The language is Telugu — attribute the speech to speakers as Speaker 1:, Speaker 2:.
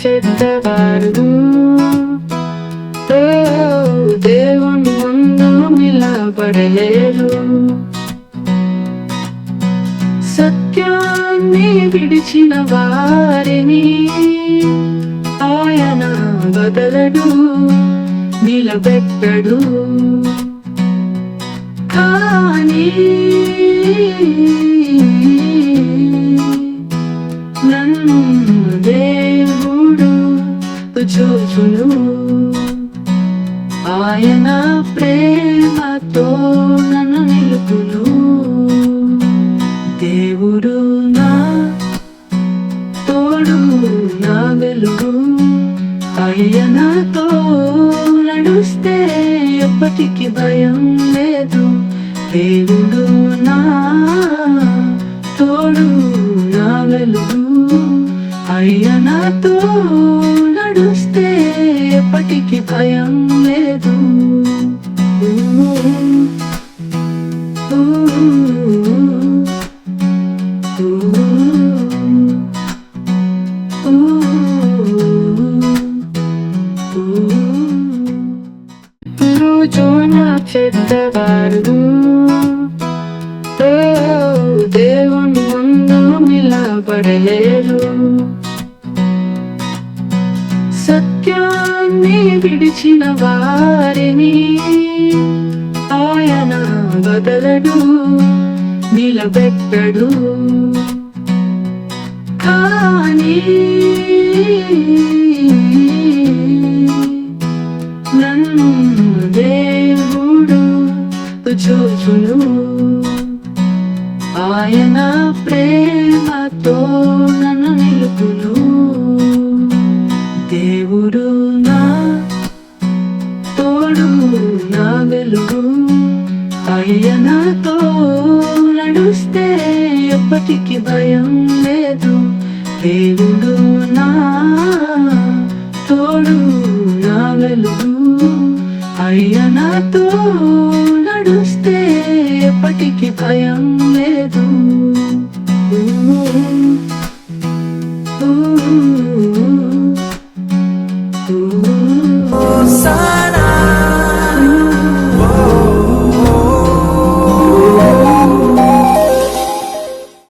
Speaker 1: చెడ్డవారు దేవుని ముందు నిలబడలేరు సత్యాన్ని విడిచిన వారిని ఆయన బదలడు నిలబెట్టడు. కానీ నన్ను దే చూచును. ఆయన ప్రేమతో నన్ను నిలుపును. దేవుడు నా తోడు నా వెలుగు. ఆయనతో నడుస్తే ఎప్పటికీ భయం లేదు. దేవుడు నా నాతో నడుస్తే ఎప్పటికీ భయం లేదు. ఊ, రోజు నా చెడ్డవారు దేవుని ముందు నిలబడలేరు. సత్యాన్ని విడిచిన వారిని ఆయన బదలడు నిలబెట్టడు. కానీ నన్ను దేవుడు చూచును. ఆయన ప్రేమతో నన్ను నిలుపును. దేవుడు నా తోడు నా వెలుగు. అయ్యనతో నడుస్తే ఎప్పటికీ భయం లేదు. దేవుడు నా తోడు నా వెలుగు. అయ్యనతో నడుస్తే ఎప్పటికీ భయం